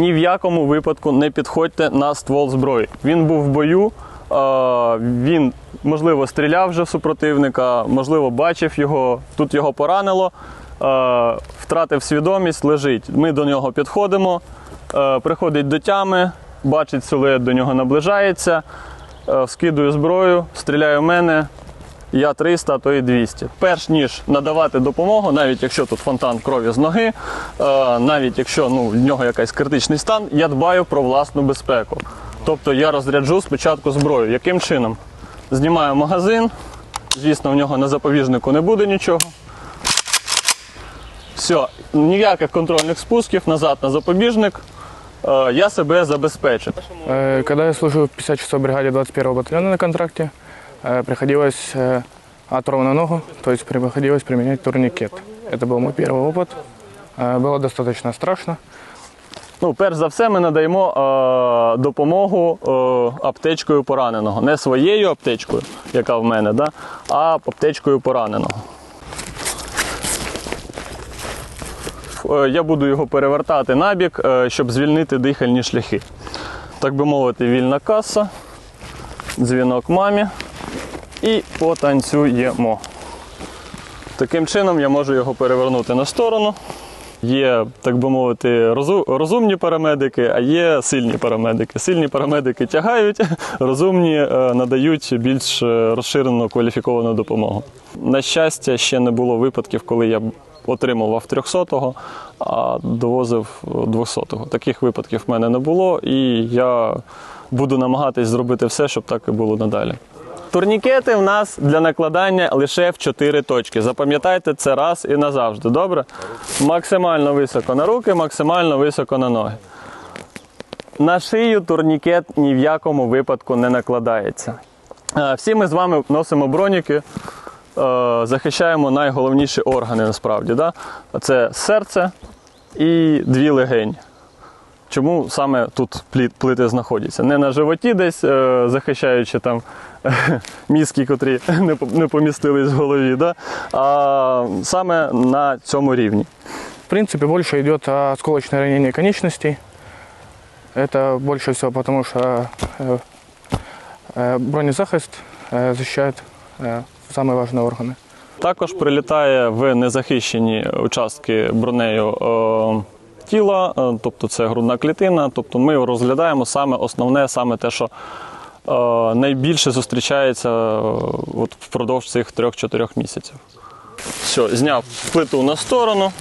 ні в якому випадку не підходьте на ствол зброї. Він був в бою, він, можливо, стріляв вже в супротивника, можливо, бачив його, тут його поранило, втратив свідомість, лежить. Ми до нього підходимо, приходить до тями, бачить силует, до нього наближається, скидую зброю, стріляє в мене. Я 300, а то і 200. Перш ніж надавати допомогу, навіть якщо тут фонтан крові з ноги, е, навіть якщо ну, в нього якийсь критичний стан, я дбаю про власну безпеку. Тобто я розряджу спочатку зброю. Яким чином? Знімаю магазин, звісно, в нього на запобіжнику не буде нічого. Все, ніяких контрольних спусків назад на запобіжник. Е, Я себе забезпечив. Э, Когда я служил в 56-й бригаде 21-го батальона на контракте, э, приходилось э, оторву на ногу, то есть приходилось применять турникет. Это был мой первый опыт. Э, Было достаточно страшно. Ну, перш за все, ми надаємо е, допомогу е, аптечкою пораненого. Не своєю аптечкою, яка в мене, да, а аптечкою пораненого. Е, я буду його перевертати набік, е, щоб звільнити дихальні шляхи. Так би мовити, вільна каса, дзвінок мамі і потанцюємо. Таким чином я можу його перевернути на сторону. Є, так би мовити, розумні парамедики, а є сильні парамедики. Сильні парамедики тягають, розумні е, надають більш е, розширену кваліфіковану допомогу. На щастя, ще не було випадків, коли я отримував 300-го, а довозив 200-го. Таких випадків в мене не було, і я буду намагатись зробити все, щоб так і було надалі. Турнікети в нас для накладання лише в 4 точки. Запам'ятайте це раз і назавжди. Добре? Максимально високо на руки, максимально високо на ноги. На шию турнікет ні в якому випадку не накладається. Е, Всі ми з вами носимо броніки, е, захищаємо найголовніші органи насправді. Да? Це серце і дві легені. Чому саме тут плити знаходяться? Не на животі десь, е, захищаючи там мізки, котрі не по- не помістились в голові, да? а саме на цьому рівні. В принципе, больше идет осколочное ранение конечностей. Это больше всего потому, что э, э, бронезахист э, защищает э, самые важные органы. Також прилітає в незахищені участки бронею е, тіла, е, тобто це грудна клітина. Тобто ми розглядаємо саме основне, саме те, що е, найбільше зустрічається е, от впродовж цих 3-4 місяців. Все, зняв плиту на сторону.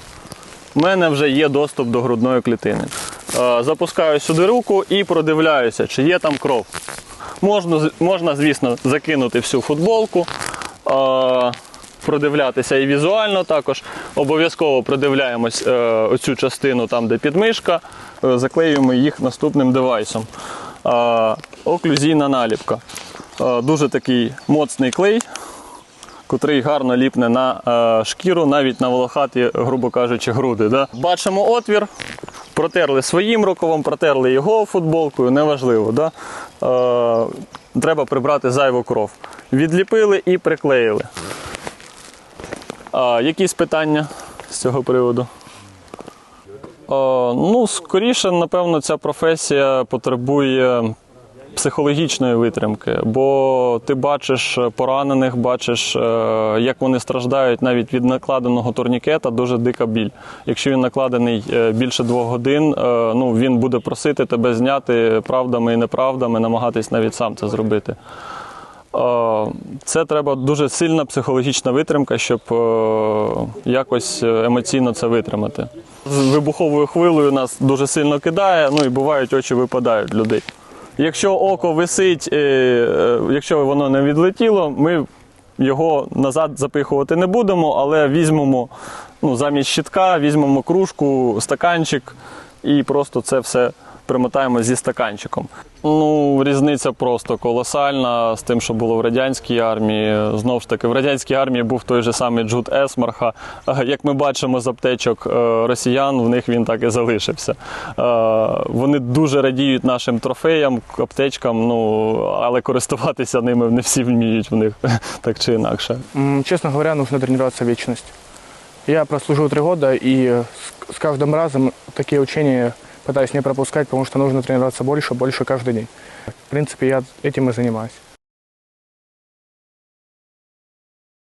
У мене вже є доступ до грудної клітини. Е, Запускаю сюди руку і продивляюся, чи є там кров. Можна, можна звісно, закинути всю футболку, е, продивлятися і візуально також. Обов'язково продивляємось е, оцю частину там, де підмишка, е, заклеюємо їх наступним девайсом. Оклюзійна наліпка. Е, Дуже такий моцний клей, котрий гарно ліпне на е, шкіру, навіть на волохаті, грубо кажучи, груди. Да? Бачимо отвір, протерли своїм рукавом, протерли його футболкою, неважливо. Да? Е, треба прибрати зайву кров. Відліпили і приклеїли. А, якісь питання з цього приводу? Е, ну, скоріше, напевно, ця професія потребує психологічної витримки, бо ти бачиш поранених, бачиш, е, як вони страждають навіть від накладеного турнікета, дуже дика біль. Якщо він накладений е, більше двох годин, е, ну він буде просити тебе зняти правдами і неправдами, намагатись навіть сам це зробити. Це треба дуже сильна психологічна витримка, щоб якось емоційно це витримати. З вибуховою хвилею нас дуже сильно кидає, ну і бувають очі випадають людей. Якщо око висить, е, е, якщо воно не відлетіло, ми його назад запихувати не будемо, але візьмемо ну, замість щитка, візьмемо кружку, стаканчик і просто це все примотаємо зі стаканчиком. Ну, різниця просто колосальна з тим, що було в радянській армії. Знову ж таки, в радянській армії був той же самий Джуд Есмарха. Е, Як ми бачимо з аптечок е, росіян, в них він так і залишився. Е, Вони дуже радіють нашим трофеям, аптечкам, ну але користуватися ними не всі вміють в них так чи інакше. М, Честно говоря, нужно тренироваться вечность. Я прослужил три года, и э, с с каждым разом такие учения пытаюсь не пропускать, потому что нужно тренироваться больше, больше каждый день. В принципе, я этим и занимаюсь.